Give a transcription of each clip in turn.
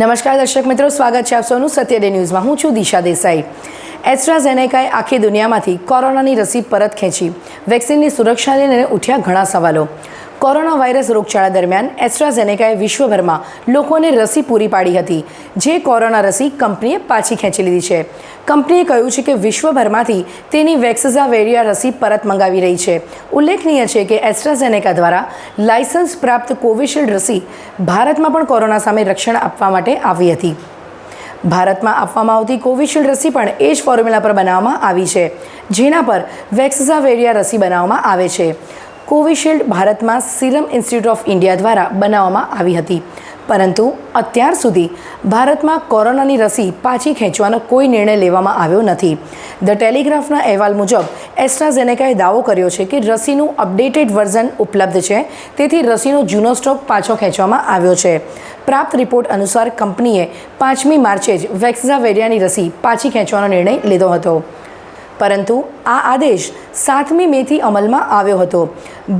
નમસ્કાર દર્શક મિત્રો, સ્વાગત છે આપ સૌનું સત્ય ડે ન્યૂઝમાં. હું છું દિશા દેસાઈ. એસ્ટ્રાઝેનેકાએ આખી દુનિયામાંથી કોરોનાની રસી પરત ખેંચી. વેક્સિનની સુરક્ષાને લઈને ઉઠ્યા ઘણા સવાલો. કોરોના વાયરસ રોગચાળા દરમિયાન એસ્ટ્રાઝેનેકાએ વિશ્વભરમાં લોકોને રસી પૂરી પાડી હતી, જે કોરોના રસી કંપનીએ પાછી ખેંચી લીધી છે. કંપનીએ કહ્યું છે કે વિશ્વભરમાંથી તેની વેક્સિઝા વેરિયા રસી પરત મંગાવી રહી છે. ઉલ્લેખનીય છે કે એસ્ટ્રાઝેનેકા દ્વારા લાયસન્સ પ્રાપ્ત કોવિશિલ્ડ રસી ભારતમાં પણ કોરોના સામે રક્ષણ આપવા માટે આવી હતી. ભારતમાં આપવામાં આવતી કોવિશિલ્ડ રસી પણ એ જ ફોર્મ્યુલા પર બનાવવામાં આવી છે, જેના પર વેક્સિઝા વેરિયા રસી બનાવવામાં આવે છે. કોવિશિલ્ડ ભારતમાં સિરમ ઇન્સ્ટિટ્યૂટ ઓફ ઇન્ડિયા દ્વારા બનાવવામાં આવી હતી. પરંતુ અત્યાર સુધી ભારતમાં કોરોનાની રસી પાછી ખેંચવાનો કોઈ નિર્ણય લેવામાં આવ્યો નથી. ધ ટેલિગ્રાફના અહેવાલ મુજબ એસ્ટ્રાઝેનેકાએ દાવો કર્યો છે કે રસીનું અપડેટેડ વર્ઝન ઉપલબ્ધ છે, તેથી રસીનો જૂનો સ્ટોક પાછો ખેંચવામાં આવ્યો છે. પ્રાપ્ત રિપોર્ટ અનુસાર કંપનીએ પાંચમી માર્ચે જ વેક્સિઝા વેરિયાની રસી પાછી ખેંચવાનો નિર્ણય લીધો હતો. પરંતુ આ આદેશ સાતમી મેથી અમલમાં આવ્યો હતો.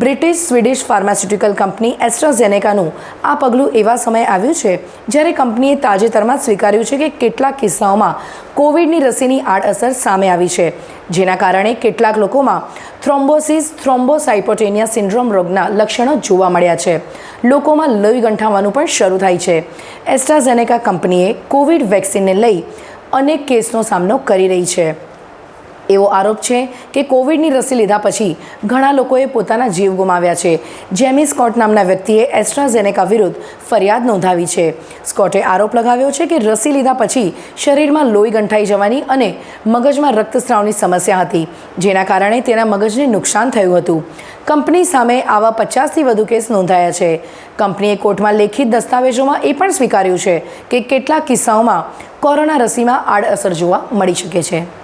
બ્રિટિશ સ્વીડિશ ફાર્માસ્યુટિકલ કંપની એસ્ટ્રાઝેનેકાનું આ પગલું એવા સમયે આવ્યું છે જ્યારે કંપનીએ તાજેતરમાં સ્વીકાર્યું છે કે કેટલાક કિસ્સાઓમાં કોવિડની રસીની આડઅસર સામે આવી છે, જેના કારણે કેટલાક લોકોમાં થ્રોમ્બોસિસ થ્રોમ્બોસાઇપોટેનિયા સિન્ડ્રોમ રોગના લક્ષણો જોવા મળ્યા છે. લોકોમાં લોહી ગંઠાવાનું પણ શરૂ થાય છે. એસ્ટ્રાઝેનેકા કંપનીએ કોવિડ વેક્સિનને લઈ અનેક કેસનો સામનો કરી રહી છે. એવો આરોપ છે કે કોવિડની રસી લીધા પછી ઘણા લોકોએ પોતાના જીવ ગુમાવ્યા છે. જેમી સ્કોટ નામના વ્યક્તિએ એસ્ટ્રાઝેનેકા વિરુદ્ધ ફરિયાદ નોંધાવી છે. સ્કોટે આરોપ લગાવ્યો છે કે રસી લીધા પછી શરીરમાં લોહી ગંઠાઈ જવાની અને મગજમાં રક્તસ્રાવની સમસ્યા હતી, જેના કારણે તેના મગજને નુકસાન થયું હતું. કંપની સામે આવા પચાસથી વધુ કેસ નોંધાયા છે. કંપનીએ કોર્ટમાં લેખિત દસ્તાવેજોમાં એ પણ સ્વીકાર્યું છે કે કેટલાક કિસ્સાઓમાં કોરોના રસીમાં આડઅસર જોવા મળી શકે છે.